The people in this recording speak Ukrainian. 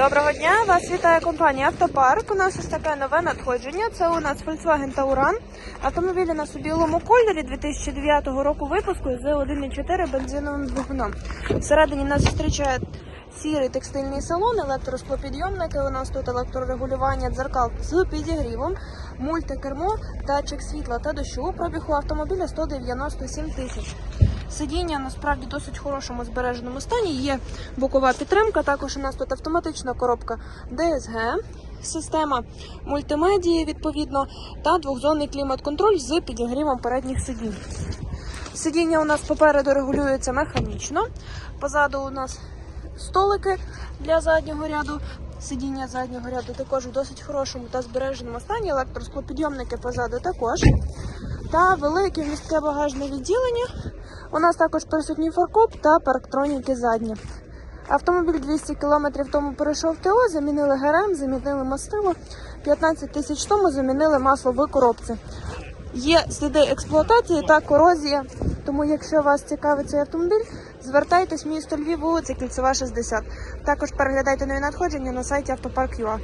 Доброго дня! Вас вітає компанія Автопарк. У нас ось таке нове надходження. Це у нас Volkswagen Tauran. Автомобіль у нас у кольорі 2009 року випуску з 1,4 бензиновим двигуном. Всередині нас зустрічає сірий текстильний салон, електросклопідйомники. У нас тут електрорегулювання дзеркал з підігрівом, мультикермо, датчик світла та дощу. Пробіг у автомобіля 197 тисяч. Сидіння насправді досить хорошому збереженому стані. Є бокова підтримка. Також у нас тут автоматична коробка DSG, система мультимедії відповідно та двохзонний клімат-контроль з підігрівом передніх сидінь. Сидіння у нас попереду регулюється механічно. Позаду у нас столики для заднього ряду. Сидіння заднього ряду також в досить хорошому та збереженому стані. Електросклопідйомники позаду також. Та велике містке багажне відділення. У нас також присутній фаркоп та парктроніки задні. Автомобіль 200 км тому перейшов ТО, замінили ГРМ, замінили мастило. 15 тисяч тому замінили масло в коробці. Є сліди експлуатації та корозія. Тому, якщо вас цікавить цей автомобіль, звертайтесь в місто Львів, вулиця Кільцева, 60. Також переглядайте нові надходження на сайті автопарк.ua.